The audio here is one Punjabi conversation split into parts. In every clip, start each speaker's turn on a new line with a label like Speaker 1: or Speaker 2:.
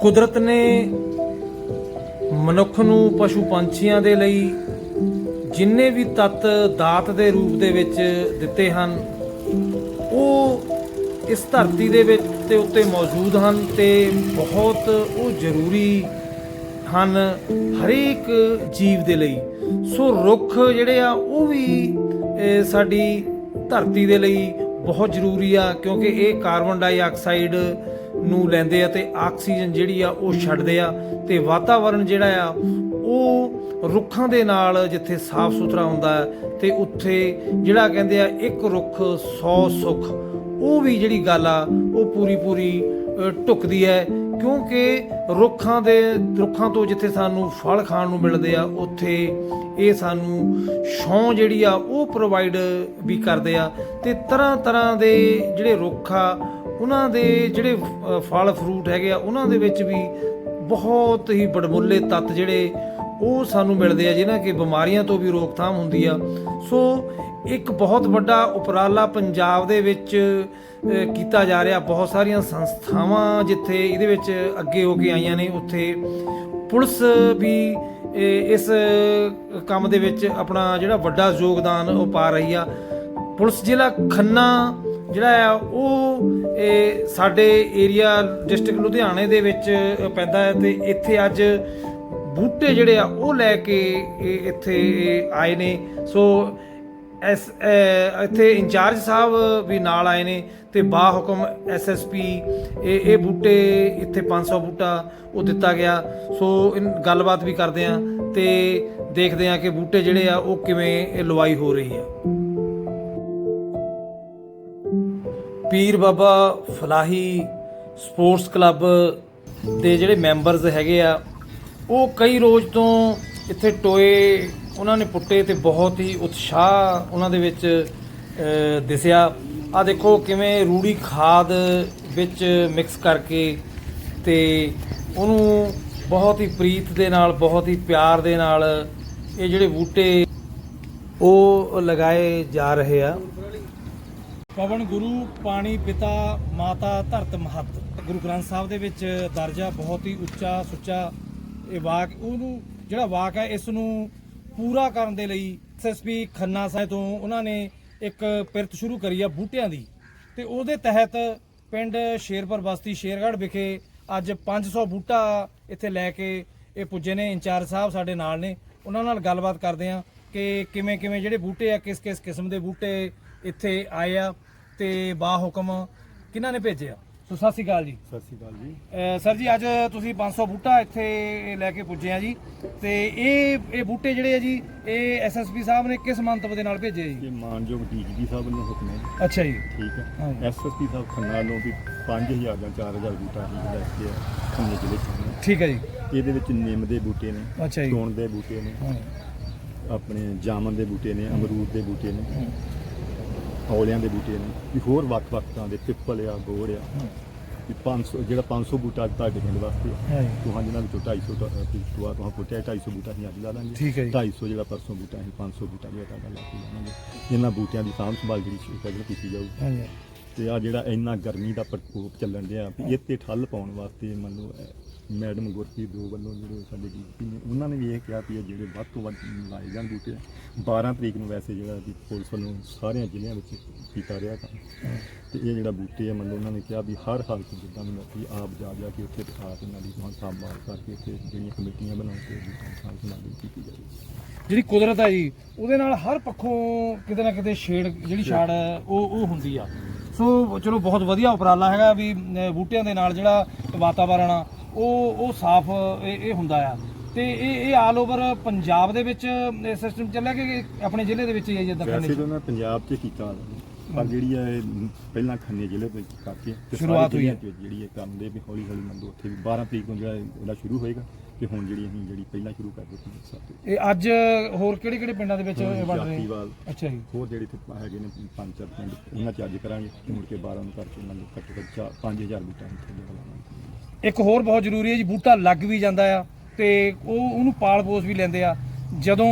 Speaker 1: ਕੁਦਰਤ ਨੇ ਮਨੁੱਖ ਨੂੰ ਪਸ਼ੂ ਪੰਛੀਆਂ ਦੇ ਲਈ ਜਿੰਨੇ ਵੀ ਤੱਤ ਦਾਤ ਦੇ ਰੂਪ ਦੇ ਵਿੱਚ ਦਿੱਤੇ ਹਨ, ਉਹ ਇਸ ਧਰਤੀ ਦੇ ਵਿੱਚ ਤੇ ਉੱਤੇ ਮੌਜੂਦ ਹਨ ਤੇ ਬਹੁਤ ਉਹ ਜ਼ਰੂਰੀ ਹਨ ਹਰੇਕ ਜੀਵ ਦੇ ਲਈ। ਸੋ ਰੁੱਖ ਜਿਹੜੇ ਆ, ਉਹ ਵੀ ਸਾਡੀ ਧਰਤੀ ਦੇ ਲਈ ਬਹੁਤ ਜ਼ਰੂਰੀ ਆ ਕਿਉਂਕਿ ਇਹ ਕਾਰਬਨ ਡਾਈਆਕਸਾਈਡ ਨੂੰ ਲੈਂਦੇ ਆ ਤੇ ਆਕਸੀਜਨ ਜਿਹੜੀ ਆ ਉਹ ਛੱਡਦੇ ਆ ਤੇ ਵਾਤਾਵਰਣ ਜਿਹੜਾ ਆ ਉਹ ਰੁੱਖਾਂ ਦੇ ਨਾਲ ਜਿੱਥੇ ਸਾਫ਼ ਸੁਥਰਾ ਹੁੰਦਾ ਹੈ ਤੇ ਉੱਥੇ ਜਿਹੜਾ ਕਹਿੰਦੇ ਆ ਇੱਕ ਰੁੱਖ 100 ਸੁੱਖ ਉਹ ਵੀ ਜਿਹੜੀ ਗੱਲ ਆ ਉਹ ਪੂਰੀ ਪੂਰੀ ਅ, ਢੁਕਦੀ ਹੈ। ਕਿਉਂਕਿ ਰੁੱਖਾਂ ਦੇ ਰੁੱਖਾਂ ਤੋਂ ਜਿੱਥੇ ਸਾਨੂੰ ਫਲ ਖਾਣ ਨੂੰ ਮਿਲਦੇ ਆ ਉੱਥੇ ਇਹ ਸਾਨੂੰ ਛਾਂ ਜਿਹੜੀ ਆ ਉਹ ਪ੍ਰੋਵਾਈਡ ਵੀ ਕਰਦੇ ਆ। ਤੇ ਤਰ੍ਹਾਂ ਤਰ੍ਹਾਂ ਦੇ ਜਿਹੜੇ ਰੁੱਖ ਆ ਉਹਨਾਂ ਦੇ ਜਿਹੜੇ ਫਲ ਫਰੂਟ ਹੈਗੇ ਆ, ਉਹਨਾਂ ਦੇ ਵਿੱਚ ਵੀ ਬਹੁਤ ਹੀ ਬੜਮੁੱਲੇ ਤੱਤ ਜਿਹੜੇ ਉਹ ਸਾਨੂੰ ਮਿਲਦੇ ਆ ਜਿਹਨਾਂ ਕਿ ਬਿਮਾਰੀਆਂ ਤੋਂ ਵੀ ਰੋਕਥਾਮ ਹੁੰਦੀ ਆ। ਸੋ ਇੱਕ ਬਹੁਤ ਵੱਡਾ ਉਪਰਾਲਾ ਪੰਜਾਬ ਦੇ ਵਿੱਚ ਕੀਤਾ ਜਾ ਰਿਹਾ। ਬਹੁਤ ਸਾਰੀਆਂ ਸੰਸਥਾਵਾਂ ਜਿੱਥੇ ਇਹਦੇ ਵਿੱਚ ਅੱਗੇ ਹੋ ਕੇ ਆਈਆਂ ਨੇ, ਉੱਥੇ ਪੁਲਿਸ ਵੀ ਇਸ ਕੰਮ ਦੇ ਵਿੱਚ ਆਪਣਾ ਜਿਹੜਾ ਵੱਡਾ ਯੋਗਦਾਨ ਉਹ ਪਾ ਰਹੀ ਆ। ਪੁਲਿਸ ਜ਼ਿਲ੍ਹਾ ਖੰਨਾ ਜਿਹੜਾ ਆ, ਉਹ, ਇਹ ਸਾਡੇ ਏਰੀਆ ਡਿਸਟ੍ਰਿਕਟ ਲੁਧਿਆਣੇ ਦੇ ਵਿੱਚ ਪੈਂਦਾ ਹੈ ਤੇ ਇੱਥੇ ਅੱਜ ਬੂਟੇ ਜਿਹੜੇ ਆ, ਉਹ ਲੈ ਕੇ, ਇਹ ਇੱਥੇ ਆਏ ਨੇ। ਸੋ, ਐਸ ਇੱਥੇ ਇੰਚਾਰਜ ਸਾਹਿਬ ਵੀ ਨਾਲ ਆਏ ਨੇ ਤੇ ਬਾ ਹੁਕਮ ਐਸਐਸਪੀ ਇਹ ਇਹ ਬੂਟੇ, ਇੱਥੇ 500 ਬੂਟਾ ਉਹ ਦਿੱਤਾ ਗਿਆ। ਸੋ ਗੱਲਬਾਤ ਵੀ ਕਰਦੇ ਆ ਤੇ ਦੇਖਦੇ ਆ ਕਿ ਬੂਟੇ ਜਿਹੜੇ ਆ, ਉਹ ਕਿਵੇਂ ਲਵਾਈ ਹੋ ਰਹੀ ਆ। ਪੀਰ ਬਾਬਾ ਫਲਾਹੀ ਸਪੋਰਟਸ ਕਲੱਬ ਦੇ ਜਿਹੜੇ ਮੈਂਬਰਸ ਹੈਗੇ ਆ, ਉਹ ਕਈ ਰੋਜ਼ ਤੋਂ ਇੱਥੇ ਟੋਏ ਉਹਨਾਂ ਨੇ ਪੁੱਟੇ ਤੇ ਬਹੁਤ ਹੀ ਉਤਸ਼ਾਹ ਉਹਨਾਂ ਦੇ ਵਿੱਚ ਦਿਸਿਆ। ਆ ਦੇਖੋ ਕਿਵੇਂ ਰੂੜੀ ਖਾਦ ਵਿੱਚ ਮਿਕਸ ਕਰਕੇ ਤੇ ਉਹਨੂੰ ਬਹੁਤ ਹੀ ਪ੍ਰੀਤ ਦੇ ਨਾਲ, ਬਹੁਤ ਹੀ ਪਿਆਰ ਦੇ ਨਾਲ ਇਹ ਜਿਹੜੇ ਬੂਟੇ ਉਹ ਲਗਾਏ ਜਾ ਰਹੇ ਆ। ਪਵਨ ਗੁਰੂ, ਪਾਣੀ ਪਿਤਾ, ਮਾਤਾ, ਧਰਤ ਮਹੱਤ। ਗੁਰੂ ਗ੍ਰੰਥ ਸਾਹਿਬ ਦੇ ਵਿੱਚ ਦਰਜਾ ਬਹੁਤ ਹੀ ਉੱਚਾ, ਸੁੱਚਾ ਇਹ ਵਾਕ, ਉਹਨੂੰ ਜਿਹੜਾ ਵਾਕ ਹੈ ਇਸ ਨੂੰ ਪੂਰਾ ਕਰਨ ਦੇ ਲਈ ਐਸਐਸਪੀ ਖੰਨਾ ਸਾਹਿਬ ਤੋਂ ਉਹਨਾਂ ਨੇ ਇੱਕ ਪਿਰਤ ਸ਼ੁਰੂ ਕਰੀ ਆ ਬੂਟਿਆਂ ਦੀ। ਤੇ ਉਹਦੇ ਤਹਿਤ ਪਿੰਡ ਸ਼ੇਰਪੁਰ ਬਸਤੀ ਸ਼ੇਰਗੜ੍ਹ ਵਿਖੇ ਅੱਜ 500 ਬੂਟਾ ਇੱਥੇ ਲੈ ਕੇ ਇਹ ਪੁੱਜੇ ਨੇ, ਇੰਚਾਰਜ ਸਾਹਿਬ ਸਾਡੇ ਨਾਲ ਨੇ। ਉਹਨਾਂ ਨਾਲ ਗੱਲਬਾਤ ਕਰਦੇ ਆ ਕਿ ਕਿਵੇਂ ਕਿਵੇਂ ਜਿਹੜੇ ਬੂਟੇ ਆ ਕਿਸ ਕਿਸ ਕਿਸਮ ਦੇ ਬੂਟੇ ਇੱਥੇ ਆਏ ਆ ਤੇ ਬਾ ਹੁਕਮ ਕਿਹਨਾਂ ਨੇ ਭੇਜਿਆ ਸੋ ਸਤਿ ਸ਼੍ਰੀ ਅਕਾਲ ਜੀ।
Speaker 2: ਸਤਿ ਸ਼੍ਰੀ ਅਕਾਲ ਜੀ।
Speaker 1: ਸਰ ਜੀ ਅੱਜ ਤੁਸੀਂ 500 ਬੂਟਾ ਇੱਥੇ ਲੈ ਕੇ ਪੁੱਜੇ ਆ ਜੀ। ਤੇ ਇਹ ਇਹ ਬੂਟੇ ਜਿਹੜੇ ਆ ਜੀ ਇਹ ਐਸਐਸਪੀ ਸਾਹਿਬ ਨੇ ਕਿਸ ਮੰਤਵ ਦੇ ਨਾਲ ਭੇਜੇ ਜੀ?
Speaker 2: ਇਹ ਮਾਨਯੋਗ ਡੀਜੀਪੀ ਸਾਹਿਬ ਵੱਲੋਂ ਹੁਕਮ ਹੈ।
Speaker 1: ਅੱਛਾ ਜੀ।
Speaker 2: ਠੀਕ ਹੈ। ਐਸਐਸਪੀ ਸਾਹਿਬ ਖੰਨਾ ਵੱਲੋਂ ਵੀ 5000 ਜਾਂ 4000 ਬੂਟਾ ਹੀ ਲੈ ਕੇ ਖੰਨੇ ਜ਼ਿਲ੍ਹੇ ਚ ਨੇ।
Speaker 1: ਠੀਕ ਹੈ ਜੀ।
Speaker 2: ਇਹਦੇ ਵਿੱਚ ਨਿੰਮ ਦੇ ਬੂਟੇ ਨੇ
Speaker 1: ਅੱਛਾ ਜੀ।
Speaker 2: ਦੇ ਬੂਟੇ ਨੇ ਆਪਣੇ ਜਾਮਨ ਦੇ ਬੂਟੇ ਨੇ ਅਮਰੂਦ ਦੇ ਬੂਟੇ ਨੇ। ਔਲਿਆਂ ਦੇ ਬੂਟੇ ਨੇ। ਵੀ ਹੋਰ ਵੱਖ-ਵੱਖ ਤਰ੍ਹਾਂ ਦੇ ਪਿੱਪਲ ਆ ਗੋੜ ਆ। ਵੀ 500 ਜਿਹੜਾ 500 ਬੂਟਾ ਅੱਜ ਤੁਹਾਡੇ ਪਿੰਡ ਵਾਸਤੇ।
Speaker 1: ਹਾਂ
Speaker 2: ਤੁਹਾਂ ਜਿਨ੍ਹਾਂ ਵਿੱਚੋਂ 250 ਟੂਆ ਤੁਹਾਂ ਪੁੱਟਿਆ 250 ਬੂਟਾ ਅਸੀਂ ਅੱਜ ਲਾ ਲਾਂਗੇ
Speaker 1: ਠੀਕ ਹੈ ਜੀ।
Speaker 2: 250 ਜਿਹੜਾ ਪਰਸੋਂ ਬੂਟਾ ਅਸੀਂ 500 ਬੂਟਾ ਜਿਹੜਾ ਤੁਹਾਡਾ ਲਾ ਕੇ ਲਾਵਾਂਗੇ ਇਹਨਾਂ ਬੂਟਿਆਂ ਦੀ ਸਾਂਭ ਸੰਭਾਲ ਜਿਹੜੀ ਸ਼ੁਰੂ ਕੀਤੀ ਜਾਊ।
Speaker 1: ਹਾਂ ਜੀ।
Speaker 2: ਤੇ ਆ ਜਿਹੜਾ ਇੰਨਾ ਗਰਮੀ ਦਾ ਪ੍ਰਕੋਪ ਚੱਲਣ ਡਿਆ ਵੀ ਇਹ ਤੇ ਠੱਲ ਪਾਉਣ ਵਾਸਤੇ ਮੰਨ ਲਓ ਮੈਡਮ ਗੁਰਪ੍ਰੀਤ ਦੋ ਵੱਲੋਂ ਜਿਹੜੇ ਸਾਡੇ ਡੀਪੀ ਨੇ ਉਹਨਾਂ ਨੇ ਵੀ ਇਹ ਕਿਹਾ ਵੀ ਇਹ ਜਿਹੜੇ ਵੱਧ ਤੋਂ ਵੱਧ ਲਾਏ ਜਾਣ ਬੂਟੇ 12 ਤਰੀਕ ਨੂੰ ਵੈਸੇ ਜਿਹੜਾ ਵੀ ਪੁਲਿਸ ਵੱਲੋਂ ਸਾਰਿਆਂ ਜ਼ਿਲ੍ਹਿਆਂ ਵਿੱਚ ਕੀਤਾ ਰਿਹਾ ਕੰਮ। ਤੇ ਇਹ ਜਿਹੜਾ ਬੂਟੇ ਆ ਮੰਨ ਉਹਨਾਂ ਨੇ ਕਿਹਾ ਵੀ ਹਰ ਹਾਲਤ 'ਚ ਜਿੱਦਾਂ ਵੀ ਮਰਜ਼ੀ ਆਪ ਜਾ ਜਾ ਕੇ ਉੱਥੇ ਦਿਖਾ ਕੇ ਇਹਨਾਂ ਦੀ ਬਹੁਤ ਸੰਭਾਲ ਕਰਕੇ ਉੱਥੇ ਜਿਹੜੀਆਂ ਕਮੇਟੀਆਂ ਬਣਾ ਕੇ ਬੂਟਿਆਂ ਦੀ ਸਾਂਭ ਸੰਭਾਲ ਕੀਤੀ ਜਾਵੇ।
Speaker 1: ਜਿਹੜੀ ਕੁਦਰਤ ਹੈ ਜੀ ਉਹਦੇ ਨਾਲ ਹਰ ਪੱਖੋਂ ਕਿਤੇ ਨਾ ਕਿਤੇ ਛੇੜ ਜਿਹੜੀ ਛਾੜ ਉਹ ਉਹ ਹੁੰਦੀ ਆ। ਸੋ ਚਲੋ ਬਹੁਤ ਵਧੀਆ ਉਪਰਾਲਾ ਹੈਗਾ ਵੀ ਬੂਟਿਆਂ ਦੇ ਨਾਲ ਜਿਹੜਾ ਵਾਤਾਵਰਣ ਆ ਉਹ ਉਹ ਸਾਫ਼ ਇਹ ਇਹ ਹੁੰਦਾ ਆ। ਤੇ ਇਹ ਇਹ ਆਲ ਓਵਰ ਪੰਜਾਬ ਦੇ ਵਿੱਚ ਇਹ ਸਿਸਟਮ ਚੱਲਿਆ ਕਿ ਆਪਣੇ ਜ਼ਿਲ੍ਹੇ ਦੇ ਵਿੱਚ ਹੀ ਹੈ ਜਿੱਦਾਂ
Speaker 2: ਵੈਸੇ
Speaker 1: ਕਰਨੇ
Speaker 2: ਤਾਂ ਉਹਨਾਂ ਪੰਜਾਬ 'ਚ ਕੀਤਾ ਪਰ ਜਿਹੜੀ ਆ ਇਹ ਪਹਿਲਾਂ ਖੰਨੇ ਜ਼ਿਲ੍ਹੇ ਵਿੱਚ ਕਰਕੇ ਤੇ ਸਾਰੇ
Speaker 1: ਸ਼ੁਰੂਆਤ ਹੋਈ
Speaker 2: 'ਚ ਜਿਹੜੀ ਇਹ ਕੰਮ ਦੇ ਵੀ ਹੌਲੀ ਹੌਲੀ ਮੰਦੋ ਉੱਥੇ ਵੀ 12 ਤਰੀਕ ਨੂੰ ਜਿਹੜਾ ਉਹਦਾ ਸ਼ੁਰੂ ਹੋਏਗਾ ਤੇ ਹੁਣ ਜਿਹੜੀ ਅਸੀਂ ਜਿਹੜੀ ਪਹਿਲਾਂ ਸ਼ੁਰੂ ਕਰ ਦਿੱਤੀ ਸਭ
Speaker 1: ਇਹ ਅੱਜ ਹੋਰ ਕਿਹੜੇ ਕਿਹੜੇ ਪਿੰਡਾਂ ਦੇ ਵਿੱਚ ਇਹ ਬਣ ਰਹੇ?
Speaker 2: ਜਾਤੀਵਾਲ
Speaker 1: ਅੱਛਾ ਜੀ।
Speaker 2: ਹੋਰ ਜਿਹੜੇ ਇੱਥੇ ਹੈਗੇ ਨੇ ਪੰਜ ਚਾਰ ਪਿੰਡ ਉਹਨਾਂ 'ਚ ਅੱਜ ਕਰਾਂਗੇ ਤੇ ਮੁੜ ਕੇ 12 ਨੂੰ ਕਰਕੇ ਮੰਨ ਲਓ ਘੱਟੋ ਘੱਟ 5000 ਬੂਟਾ ਇੱਥੇ ਲਗਾਵਾਂਗੇ
Speaker 1: ਇੱਕ ਹੋਰ ਬਹੁਤ ਜ਼ਰੂਰੀ ਹੈ ਜੀ, ਬੂਟਾ ਲੱਗ ਵੀ ਜਾਂਦਾ ਆ ਤੇ ਉਹ, ਉਹਨੂੰ ਪਾਲ ਪੋਸ ਵੀ ਲੈਂਦੇ ਆ। ਜਦੋਂ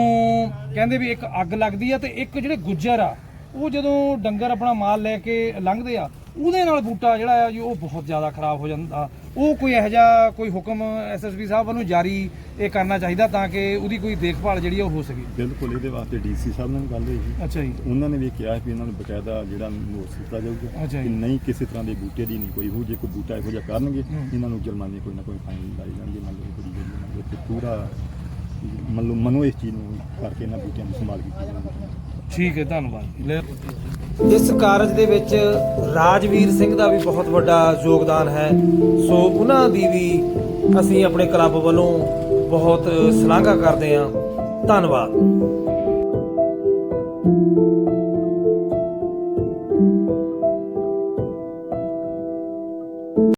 Speaker 1: ਕਹਿੰਦੇ ਵੀ ਇੱਕ ਅੱਗ ਲੱਗਦੀ ਆ ਤੇ ਇੱਕ ਜਿਹੜੇ ਗੁੱਜਰ ਆ, ਉਹ ਜਦੋਂ ਡੰਗਰ ਆਪਣਾ ਮਾਲ ਲੈ ਕੇ ਲੰਘਦੇ ਆ, ਉਹਦੇ ਨਾਲ ਬੂਟਾ ਜਿਹੜਾ ਆ ਜੀ, ਉਹ ਬਹੁਤ ਜ਼ਿਆਦਾ ਖਰਾਬ ਹੋ ਜਾਂਦਾ। ਉਹ ਕੋਈ ਇਹੋ ਜਿਹਾ ਕੋਈ ਹੁਕਮ ਐਸਐਸਪੀ ਸਾਹਿਬ ਵੱਲੋਂ ਜਾਰੀ ਇਹ ਕਰਨਾ ਚਾਹੀਦਾ ਤਾਂ ਕਿ ਉਹਦੀ ਕੋਈ ਦੇਖਭਾਲ ਜਿਹੜੀ ਉਹ ਹੋ ਸਕੇ
Speaker 2: ਬਿਲਕੁਲ ਇਹਦੇ ਵਾਸਤੇ ਡੀਸੀ ਸਾਹਿਬ ਨਾਲ ਗੱਲ ਹੋਈ ਸੀ
Speaker 1: ਅੱਛਾ ਜੀ
Speaker 2: ਉਹਨਾਂ ਨੇ ਵੀ ਕਿਹਾ ਵੀ ਇਹਨਾਂ ਨੂੰ ਬਕਾਇਦਾ ਜਿਹੜਾ ਨੋਟਿਸ ਦਿੱਤਾ ਜਾਊਗਾ
Speaker 1: ਅੱਛਾ
Speaker 2: ਕਿ
Speaker 1: ਜੀ।
Speaker 2: ਨਹੀਂ ਕਿਸੇ ਤਰ੍ਹਾਂ ਦੇ ਬੂਟੇ ਦੀ ਨਹੀਂ ਕੋਈ ਹੋ ਜੇ ਕੋਈ ਬੂਟਾ ਇਹੋ ਜਿਹਾ ਕਰਨਗੇ। ਇਹਨਾਂ ਨੂੰ ਜੁਰਮਾਨੇ ਕੋਈ ਨਾ ਕੋਈ ਫਾਈਨ ਲਾਏ ਜਾਣਗੇ ਮੰਨ ਲਓ ਕੋਈ ਜਿਹੜੀ ਕਿ ਪੂਰਾ ਮੰਨ ਲਓ ਮਨੋ ਇਸ ਚੀਜ਼ ਨੂੰ ਕਰਕੇ ਇਹਨਾਂ ਬੂਟਿਆਂ ਦੀ ਸੰਭਾਲ ਕੀਤੀ ਜਾਊਗੀ
Speaker 1: ਠੀਕ ਹੈ, ਧੰਨਵਾਦ ਇਸ ਕਾਰਜ ਦੇ ਵਿੱਚ ਰਾਜਵੀਰ ਸਿੰਘ ਦਾ ਵੀ ਬਹੁਤ ਵੱਡਾ ਯੋਗਦਾਨ ਹੈ, ਸੋ ਉਹਨਾਂ ਦੀ ਵੀ ਅਸੀਂ ਆਪਣੇ ਕਲੱਬ ਵੱਲੋਂ ਬਹੁਤ ਸ਼ਲਾਘਾ ਕਰਦੇ ਹਾਂ। ਧੰਨਵਾਦ।